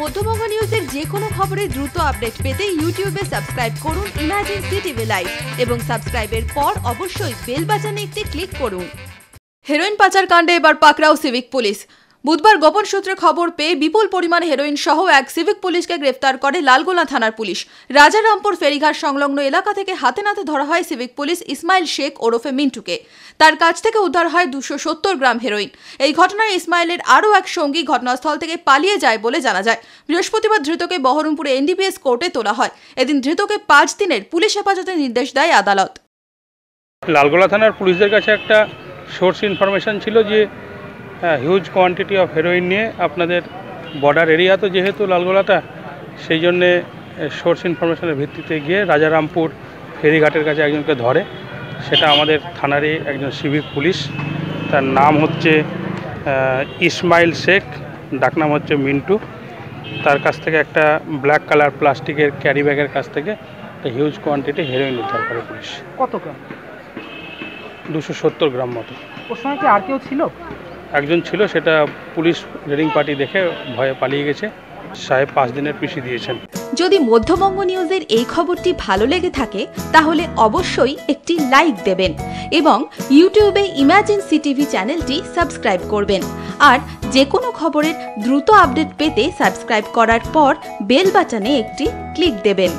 মধ্যবঙ্গ নিউজের যে কোনো খবরের দ্রুত আপডেট পেতে ইউটিউবে সাবস্ক্রাইব করুন ইমাজিন সিটিভি লাইভ এবং সাবস্ক্রাইবের পর অবশ্যই বেল বাটনে একটি ক্লিক করুন। হেরোইন পাচার কাণ্ডে এবার পাকড়াও সিভিক পুলিশ। বুধবার গোপন সূত্রে খবর পেয়ে বিপুল পরিমাণ হেরোইন সহ এক সিভিক পুলিশকে গ্রেফতার করে লালগোলা থানার পুলিশ। রাজারামপুর ফেরিঘাট সংলগ্ন এলাকা থেকে হাতে নাতে ধরা হয় সিভিক পুলিশ ইসমাইল শেখ ওরফে মিন্টুকে। তার কাছ থেকে উদ্ধার হয় দুশো সত্তর গ্রাম হেরোইন এই ঘটনায় ইসমাইলের আরও এক সঙ্গী ঘটনাস্থল থেকে পালিয়ে যায় বলে জানা যায়। বৃহস্পতিবার ধৃতকে বহরমপুরে এনডিপিএস কোর্টে তোলা হয়। এদিন ধৃতকে পাঁচ দিনের পুলিশ হেফাজতে নির্দেশ দেয় আদালত। লালগোলা থানার পুলিশদের কাছে একটা সোর্স ইনফরমেশন ছিল যে হিউজ কোয়ান্টিটি অফ হেরোইন নিয়ে আপনাদের বর্ডার এরিয়া তো যেহেতু লালগোলাটা সেই জন্যে সোর্স ইনফরমেশনের ভিত্তিতে গিয়ে রাজারামপুর ফেরিঘাটের কাছে একজনকে ধরে। সেটা আমাদের থানারই একজন সিভিক পুলিশ। তার নাম হচ্ছে ইসমাইল শেখ ডাকনাম হচ্ছে মিন্টু। তার কাছ থেকে একটা ব্ল্যাক কালার প্লাস্টিকের ক্যারি ব্যাগের কাছ থেকে একটা হিউজ কোয়ান্টিটি হেরোইন উদ্ধার করে পুলিশ। কত গ্রাম? দুশো সত্তর গ্রাম মতো। ওর সময় কি আর কেউ ছিল? একজন ছিল, সেটা পুলিশ রেডিং পার্টি দেখে ভয়ে পালিয়ে গেছে। সাহেব পাঁচ দিনের পিসি দিয়েছেন। যদি মধ্যবঙ্গ নিউজের এই খবরটি ভালো লেগে থাকে, তাহলে অবশ্যই একটি লাইক দেবেন এবং ইউটিউবে ইমাজিন সিটিভি চ্যানেলটি সাবস্ক্রাইব করবেন। আর যে কোনো খবরের দ্রুত আপডেট পেতে সাবস্ক্রাইব করার পর বেল বাটনে একটি ক্লিক দেবেন।